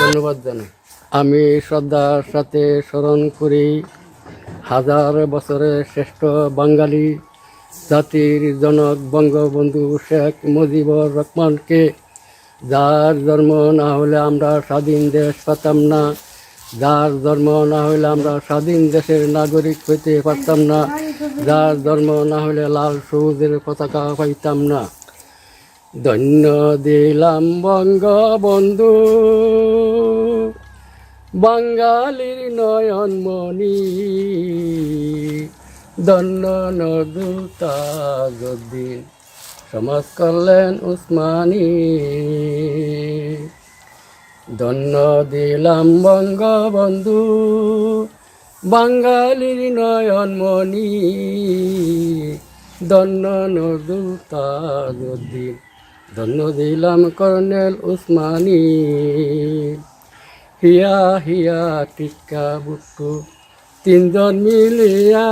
ধন্যবাদ জানাই। আমি শ্রদ্ধার সাথে স্মরণ করি হাজার বছরের শ্রেষ্ঠ বাঙালি জাতির জনক বঙ্গবন্ধু শেখ মুজিবুর রহমানকে, যার জন্ম না হলে আমরা স্বাধীন দেশ পেতাম না, যার জন্ম না হলে আমরা স্বাধীন দেশের নাগরিক হইতে পারতাম না, যার জন্ম না হলে লাল সবুজের পতাকা পাইতাম না। ধন্য দিলাম বঙ্গবন্ধু। বাঙালির নয়নমণি ধন্য নদুতাজুদ্দিন সমাজ কল্যাণ উসমানী। ধন্য দিলাম বঙ্গবন্ধু। বাঙালির নয়নমণি ধন্য নদুতাজুদ্দিন ধন্য দিলাম কর্নেল উসমানী। হিয়া হিয়া, টিক্কা, বুট্টু, তিনজন মিলিয়া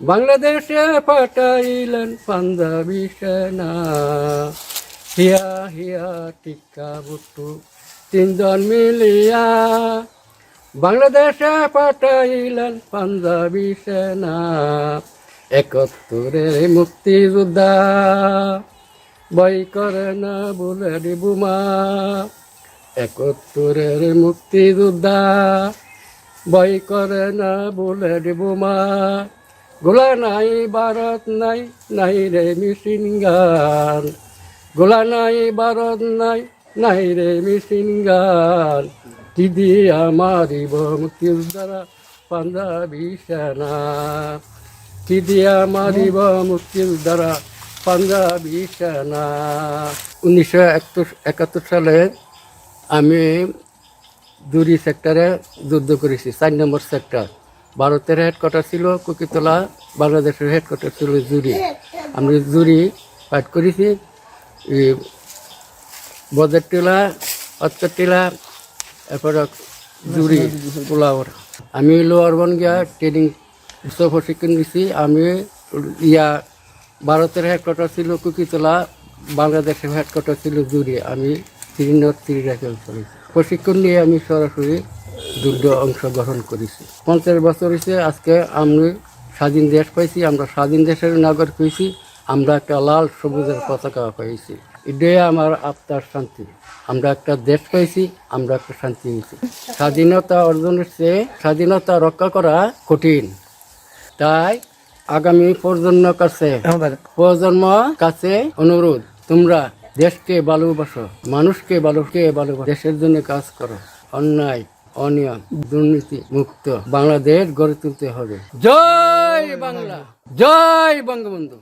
বাংলাদেশে পাঠাইলেন পাঞ্জাবি সেনা। হিয়া হিয়া, টিক্কা, বুট্টু, তিনজন মিলিয়া বাংলাদেশে পাঠাইলেন পাঞ্জাবি সেনা। একত্তরের মুক্তিযোদ্ধা। বই করে না বলে বোমা একত্তরের মুক্তিযোদ্ধা বই করে না বলে বোমা গোলা নাই ভারত, নাই নাই রে মিশিন গান। গোলা নাই ভারত, নাই নাই রে মিশিন গান। দিদি আমারিব মুক্তিযোদ্ধারা, পাঞ্জাবি সেনা। দিদি আমারিব মুক্তিযোদ্ধারা পাঞ্জাবি সেনা উনিশশো একাত্তর সালে আমি দুরি সেক্টরে যুদ্ধ করেছি, চার নম্বর সেক্টর। ভারতের হেডকোয়ার্টার ছিল কুকিতলা, বাংলাদেশের হেডকোয়ার্টার ছিল জুরি। আমি জুরি ফাইট করেছি বজের টিলা অৎকর টিলা, এরপরে জুরি, পোলাওর। আমি লোয়ার বন গিয়া ট্রেনিং প্রশিক্ষণ দিছি, আমি ইয়া ভারতের হেডকোয়ার্টার ছিল কুকিতলা, বাংলাদেশের হেডকোয়ার্টার ছিল জুরি আমি থ্রি নর্থ থ্রি প্রশিক্ষণ নিয়ে আমি সরাসরি যুদ্ধ অংশগ্রহণ করেছি। পঞ্চাশ বছর হয়েছে আজকে আমি স্বাধীন দেশ পাইছি, আমরা স্বাধীন দেশের নাগরিক হয়েছি আমরা একটা লাল সবুজের পতাকা পাইছি। এটাই আমার আত্মার শান্তি। আমরা একটা দেশ পাইছি, আমরা একটা শান্তি হয়েছি স্বাধীনতা অর্জনের চেয়ে স্বাধীনতা রক্ষা করা কঠিন। তাই আগামী প্রজন্ম কাছে প্রজন্ম কাছে অনুরোধ তোমরা দেশকে ভালোবাসো মানুষকে ভালোকে ভালোবাসো দেশের জন্য কাজ করো। অন্যায় অনিয়ম দুর্নীতি মুক্ত বাংলাদেশ গড়ে তুলতে হবে। জয় বাংলা জয় বঙ্গবন্ধু।